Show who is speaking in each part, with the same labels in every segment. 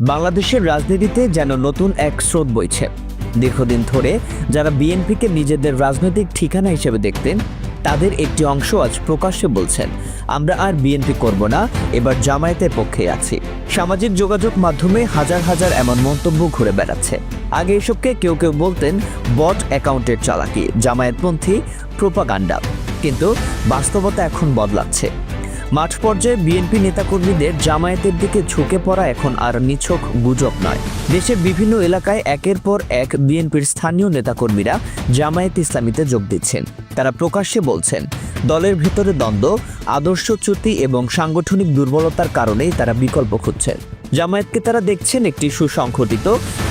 Speaker 1: বাংলাদেশের রাজনীতিতে যেন নতুন এক স্রোত বইছে। দীর্ঘদিন ধরে যারা বিএনপিকে নিজেদের রাজনৈতিক ঠিকানা হিসেবে দেখতেন, তাদের একটি অংশ আজ প্রকাশ্যে বলছেন, আমরা আর বিএনপি করব না, এবার জামায়াতের পক্ষে আছি। সামাজিক যোগাযোগ মাধ্যমে হাজার হাজার এমন মন্তব্য ঘুরে বেড়াচ্ছে। আগে এসবকে কেউ কেউ বলতেন, বট অ্যাকাউন্টের চালাকি, জামায়াতপন্থী প্রোপাগান্ডা। কিন্তু বাস্তবতা এখন বদলাচ্ছে। মাঠ পর্যায়ে বিএনপি নেতাকর্মীদের জামায়াতের দিকে ঝুঁকে পড়া এখন আর নিছক গুজব নয়। দেশের বিভিন্ন এলাকায় একের পর এক বিএনপির স্থানীয় নেতাকর্মীরা জামায়াত ইসলামীতে যোগ দিচ্ছেন। তারা প্রকাশ্যে বলছেন, দলের ভেতরে দ্বন্দ্ব আদর্শচ্যুতি এবং সাংগঠনিক দুর্বলতার কারণেই তারা বিকল্প খুঁজছেন। জামায়াতকে তারা দেখছেন একটি সুসংগঠিত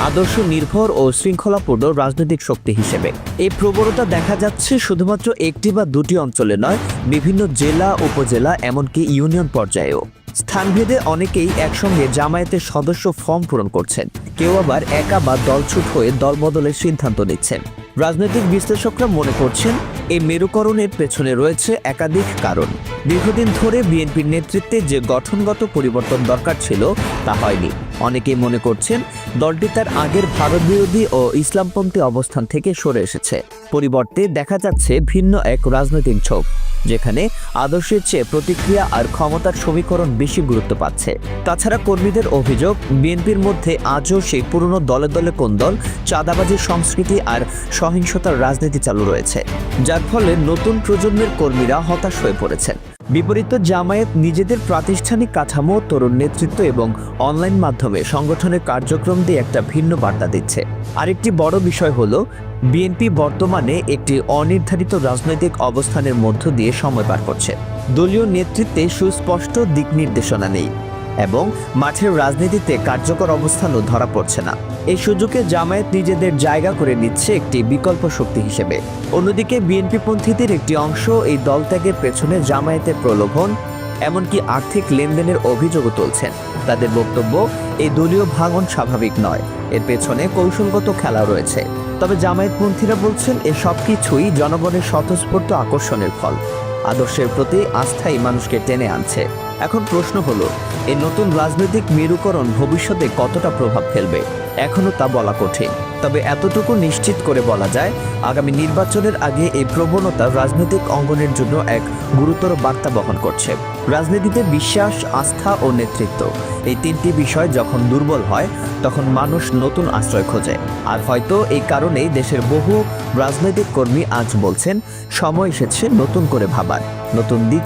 Speaker 1: আদর্শ, নির্ভর ও শৃঙ্খলাপূর্ণ রাজনৈতিক শক্তি হিসেবে। এই প্রবণতা দেখা যাচ্ছে শুধুমাত্র একটি বা দুটি অঞ্চলে নয়, বিভিন্ন জেলা, উপজেলা, এমনকি ইউনিয়ন পর্যায়েও। স্থানভেদে অনেকেই একসঙ্গে জামায়াতের সদস্য ফর্ম পূরণ করছেন। কেউ আবার একা বা দলছুট হয়ে দলবদলের সিদ্ধান্ত নিচ্ছেন। রাজনৈতিক বিশ্লেষকরা মনে করছেন এই মেরুকরণের পেছনে রয়েছে একাধিক কারণ। দীর্ঘদিন ধরে বিএনপির নেতৃত্বে যে গঠনগত পরিবর্তন দরকার ছিল, তা হয়নি। অনেকেই মনে করছেন, দলটি তার আগের ভারত বিরোধী ও ইসলামপন্থী অবস্থান থেকে সরে এসেছে। পরিবর্তে দেখা যাচ্ছে ভিন্ন এক রাজনৈতিক ঝোঁক। যেখানে আদর্শের চেয়ে প্রতিক্রিয়া আর ক্ষমতার সমীকরণ বেশি গুরুত্ব পাচ্ছে। তাছাড়া কর্মীদের অভিযোগ, বিএনপির মধ্যে আজও সেই পুরনো দলে দলে কোন্দল চাঁদাবাজির সংস্কৃতি আর সহিংসতার রাজনীতি চালু রয়েছে, যার ফলে নতুন প্রজন্মের কর্মীরা হতাশ হয়ে পড়েছেন। বিপরীত জামায়াত নিজেদের প্রাতিষ্ঠানিক কাঠামো, তরুণ নেতৃত্ব এবং অনলাইন মাধ্যমে সংগঠনের কার্যক্রম দিয়ে একটা ভিন্ন বার্তা দিচ্ছে। আরেকটি বড় বিষয় হলো বিএনপি বর্তমানে একটি অনির্ধারিত রাজনৈতিক অবস্থানের মধ্য দিয়ে সময় পার করছে। দলীয় নেতৃত্বে সুস্পষ্ট দিক নির্দেশনা নেই এবং মাঠের রাজনীতিতে কার্যকর অবস্থানও ধরা পড়ছে না। এই সুযোগে জামায়াত নিজেদের জায়গা করে নিচ্ছে একটি বিকল্প শক্তি হিসেবে। অন্যদিকে বিএনপি পন্থীদের একটি অংশ এই দল ত্যাগের পেছনে জামায়াতের প্রলোভন, এমনকি আর্থিক লেনদেনের অভিযোগও তুলছেন। তাদের বক্তব্য এই দলীয় ভাঙন স্বাভাবিক নয়। এর পেছনে কৌশলগত খেলা রয়েছে। তবে জামায়াতপন্থীরা বলছেন এ সব কিছুই জনগণের স্বতঃস্ফূর্ত আকর্ষণের ফল। আদর্শের প্রতি আস্থাই মানুষকে টেনে আনছে। এখন প্রশ্ন হলো, এই নতুন রাজনৈতিক মেরুকরণ ভবিষ্যতে কতটা প্রভাব ফেলবে? এখনও তা বলা কঠিন। তবে এতটুকু নিশ্চিত করে বলা যায়, আগামী নির্বাচনের আগে এই প্রবণতা রাজনৈতিক অঙ্গনের জন্য এক গুরুতর বার্তা বহন করছে। রাজনীতিতে বিশ্বাস, আস্থা ও নেতৃত্ব, এই তিনটি বিষয় যখন দুর্বল হয়, তখন মানুষ নতুন আশ্রয় খোঁজে। আর হয়তো এই কারণেই দেশের বহু রাজনৈতিক কর্মী আজ বলছেন, সময় এসেছে নতুন করে ভাবার। নতুন দিক